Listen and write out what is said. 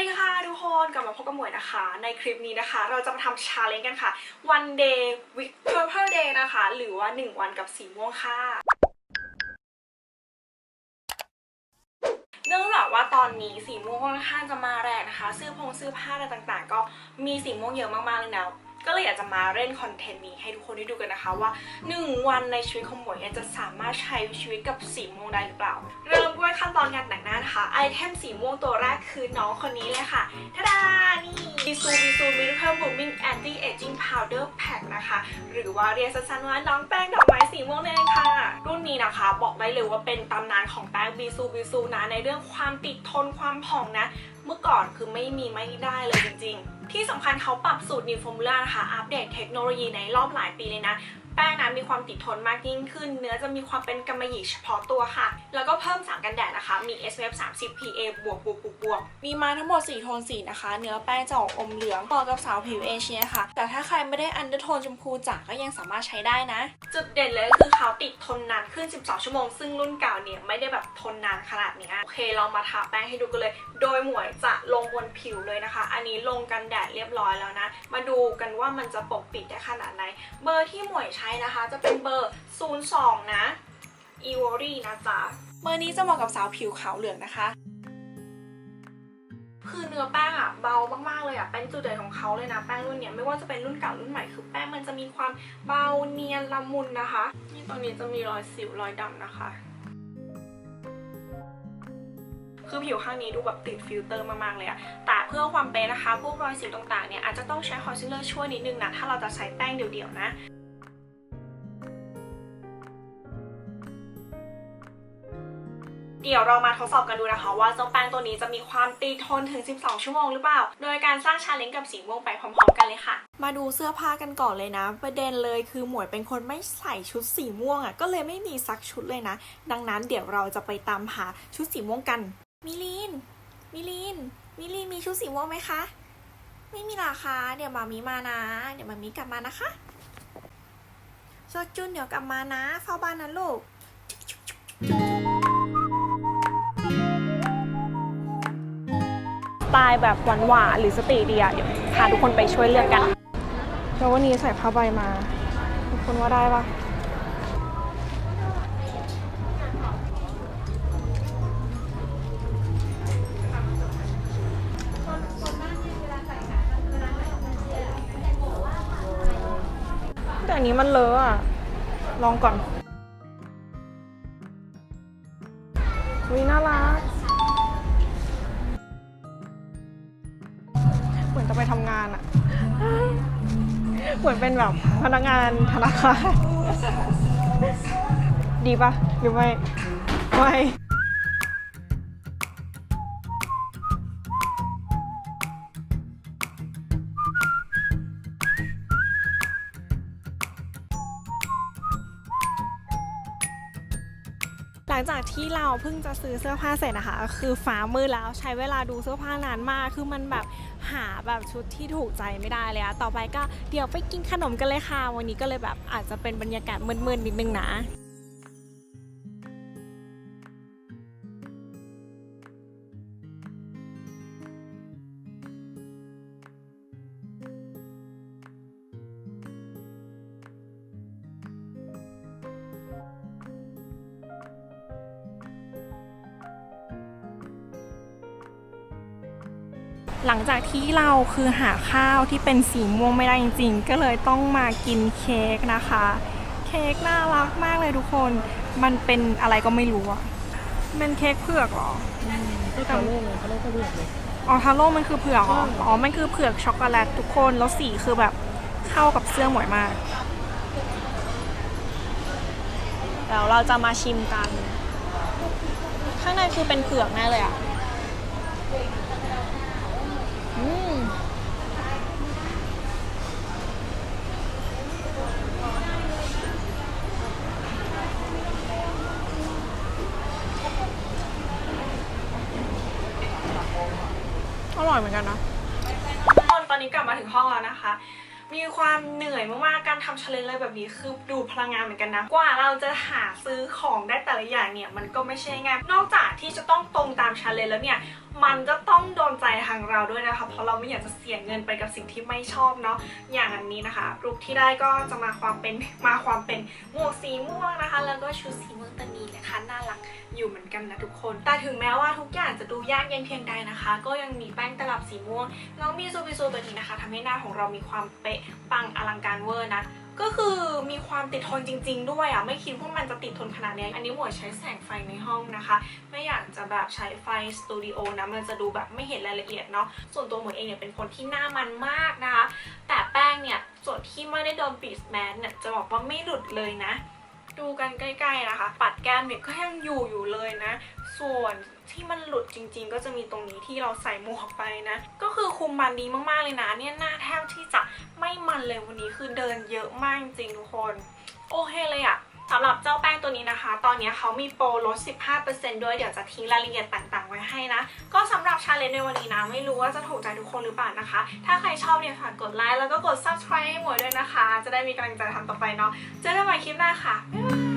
ดีค่ะทุกคนกลับมาพบกับหมวยนะคะ ในคลิปนี้นะคะ เราจะมาทำชาเลนจ์กันค่ะ one day with purple day นะคะ หรือว่า 1 วันกับสีม่วงค่ะเนื่องจากว่าตอนนี้สีม่วงค่อนข้างจะมาแรงนะคะเสื้อผงเสื้อผ้าอะไรต่างๆ ก็มีสีม่วงเยอะมากๆเลยนะ ก็เลยอยากจะมาเล่นคอนเทนต์นี้ให้ทุกคนได้ดูกันนะคะว่า 1 วันในชีวิตของหมวยจะสามารถใช้ชีวิตกับสีม่วงได้หรือเปล่า เริ่มด้วยขั้นตอนการแต่งหน้านะคะไอเทมสีม่วงตัวแรกคือน้องคนนี้เลยค่ะทาดานี่บิซูบิซูมิลเคิลบูมิงแอนตี้เอจิ้งพาวเดอร์แพ็คนะคะ หรือว่าเรียกสั้นๆว่าน้องแป้งดอกไม้สีม่วงนั่นเองค่ะ รุ่นนี้นะคะบอกได้เลยว่าเป็นตำนานของแป้งบิซูบิซูนะในเรื่องความติดทนความผ่องนะเมื่อก่อนคือไม่มีไม่ได้เลยจริง ๆ ที่สำคัญเขาปรับสูตร New Formula นะคะ อัปเดตเทคโนโลยีในรอบหลายปีเลยนะแป้งนะมีความติดทนมากยิ่งขึ้น เนื้อจะมีความเป็นกำมะหยี่เฉพาะตัวค่ะ แล้วก็เพิ่มสารกันแดดนะคะ มี SPF 30 PA บวกบวกบวกบวกมีมาทั้งหมด 4 โทนสีนะคะ เนื้อแป้งจะออกอมเหลืองเหมาะกับสาวผิวเอเชียค่ะ แต่ถ้าใครไม่ได้อันเดอร์โทนชมพูจ๋าก็ยังสามารถใช้ได้นะ จุดเด่นเลยก็คือเขาติดทนนานขึ้น 12 ชั่วโมง ซึ่งรุ่นเก่าเนี่ยไม่ได้แบบทนนานขนาดเนี้ยโอเคลองมาทาแป้งให้ดูกันเลย โดยหมวยจะลงบนผิวเลยนะคะ อันนี้ลงกันแดดเรียบร้อยแล้วนะ มาดูกันว่ามันจะปกปิดได้ขนาดไหน เบอร์ที่หมวยใช้นะคะ จะเป็นเบอร์ 02 นะ e v o r y นะจ๊ะ เบอร์นี้จะเหมาะกับสาวผิวขาวเหลืองนะคะ คือเนื้อแป้งอะเบามากๆเลยอะเป็นจุดเด่นของเขาเลยนะแป้งรุ่นเนี้ยไม่ว่าจะเป็นรุ่นเก่ารุ่นใหม่คือแป้งมันจะมีความเบาเนียนละมุนนะคะ นี่ตรงนี้จะมีรอยสิวรอยดำนะคะ คือผิวข้างนี้ดูแบบติดฟิลเตอร์มากๆเลยอะแต่เพื่อความเป๊ะนะคะ พวกรอยสิวต่างๆเนี่ยอาจจะต้องใช้คอนซีลเลอร์ช่วยนิดนึงนะถ้าเราจะใช้แป้งเดี่ยวๆนะ เดี๋ยวเรามาทดสอบกันดูนะคะว่าเจ้าแป้งตัวนี้จะมีความตีทนถึง 12 ชั่วโมงหรือเปล่า โดยการสร้างชาเลนจ์กับสีม่วงไปพร้อมๆ กันเลยค่ะ มาดูเสื้อผ้ากันก่อนเลยนะ ประเด็นเลยคือหมวยเป็นคนไม่ใส่ชุดสีม่วงอะก็เลยไม่มีซักชุดเลยนะ ดังนั้นเดี๋ยวเราจะไปตามหาชุดสีม่วงกัน มิลินมิลินมิลินมีชุดสีม่วงไหมคะ ไม่มีราคาเดี๋ยวมามีมานะ เดี๋ยวมามีกลับมานะคะโซจุนเดี๋ยวกลับมานะเฝ้าบ้านนะลูก ไตล์แบบหวานๆหรือสตรีทดีอะเดี๋ยวพาทุกคนไปช่วยเลือกกันแล้ววันนี้ใส่ผ้าใบมา ทุกคนว่าได้ปะแต่อันนี้มันเลอะอะลองก่อนวิน่ารัก ไปทำงานอะเหมือนเป็นแบบพนักงานธนาคารดีปะหรือไม่ไม่ หลังจากที่เราเพิ่งจะซื้อเสื้อผ้าเสร็จนะคะ คือฟ้ามืดแล้วใช้เวลาดูเสื้อผ้านานมาก คือมันแบบหาแบบชุดที่ถูกใจไม่ได้เลยอะต่อไปก็เดี๋ยวไปกินขนมกันเลยค่ะ วันนี้ก็เลยแบบอาจจะเป็นบรรยากาศมืดๆนิดนึงนะ หลังจากที่เราคือหาข้าวที่เป็นสีม่วงไม่ได้จริง ๆ ก็เลยต้องมากินเค้กนะคะ เค้กน่ารักมากเลยทุกคน มันเป็นอะไรก็ไม่รู้อะเป็นเค้กเผือกเหรอก็ทาโร่ไงทาโร่ก็เลือกเลยอ๋อทาโร่มันคือเผือกเหรออ๋อ มันคือเผือกช็อกโกแลตทุกคน แล้วสีคือแบบเข้ากับเสื้อหมวยมากเดี๋ยวเราจะมาชิมกัน ข้างในคือเป็นเผือกแน่เลยอะ อร่อยเหมือนกันนะตอนนี้กลับมาถึงห้องแล้วนะคะ มีความเหนื่อยมากๆ การทำชาเลนจ์อะไรแบบนี้คือดูดพลังงานเหมือนกันนะ กว่าเราจะหาซื้อของได้แต่ละอย่างเนี่ยมันก็ไม่ใช่ง่าย นอกจากที่จะต้องตรงตามชาเลนจ์แล้วเนี่ยมันก็ต้องโดนใจทางเราด้วยนะคะ เพราะเราไม่อยากจะเสียเงินไปกับสิ่งที่ไม่ชอบเนาะ อย่างอันนี้นะคะรูปที่ได้ก็จะมาความเป็นมาความเป็นหมวกสีม่วงนะคะ แล้วก็ชุดสีม่วงตัวนี้นะคะน่ารักอยู่เหมือนกันนะทุกคน แต่ถึงแม้ว่าทุกอย่างจะดูยากเย็นเพียงใดนะคะ ก็ยังมีแป้งตลับสีม่วงแล้วมีซูบิซูตัวนี้นะคะทำให้หน้าของเรามีความเป๊ะปังอลังการเวอร์นะ ก็คือมีความติดทนจริง ๆ ด้วยอะ ไม่คิดว่ามันจะติดทนขนาดนี้ อันนี้หมวยใช้แสงไฟในห้องนะคะ ไม่อยากจะแบบใช้ไฟสตูดิโอนะ มันจะดูแบบไม่เห็นรายละเอียดเนาะ ส่วนตัวหมวยเองเนี่ยเป็นคนที่หน้ามันมากนะคะ แต่แป้งเนี่ย ส่วนที่ไม่ได้โดนบีสแมนเนี่ยจะบอกว่าไม่หลุดเลยนะดูกันใกล้ๆนะคะ ปัดแก้มเนี่ยก็ยังอยู่อยู่เลยนะ ส่วนที่มันหลุดจริงๆ ก็จะมีตรงนี้ที่เราใส่หมวกไปนะ ก็คือคุมมันดีมากๆเลยนะ เนี่ยหน้าแทบที่จะ เลยวันนี้คือเดินเยอะมากจริงทุกคน โอเคเลยอะสำหรับเจ้าแป้งตัวนี้นะคะ ตอนนี้เขามีโปรลด 15%ด้วย เดี๋ยวจะทิ้งรายละเอียดต่างๆ ไว้ให้นะ ก็สำหรับชาเลนจ์ในวันนี้นะ ไม่รู้ว่าจะถูกใจทุกคนหรือเปล่านะคะ ถ้าใครชอบเนี่ยฝากกดไลค์แล้วก็กด subscribe ให้หมวยด้วยนะคะ จะได้มีกำลังใจทำต่อไปเนาะ เจอกันใหม่คลิปหน้าค่ะ บ๊ายบาย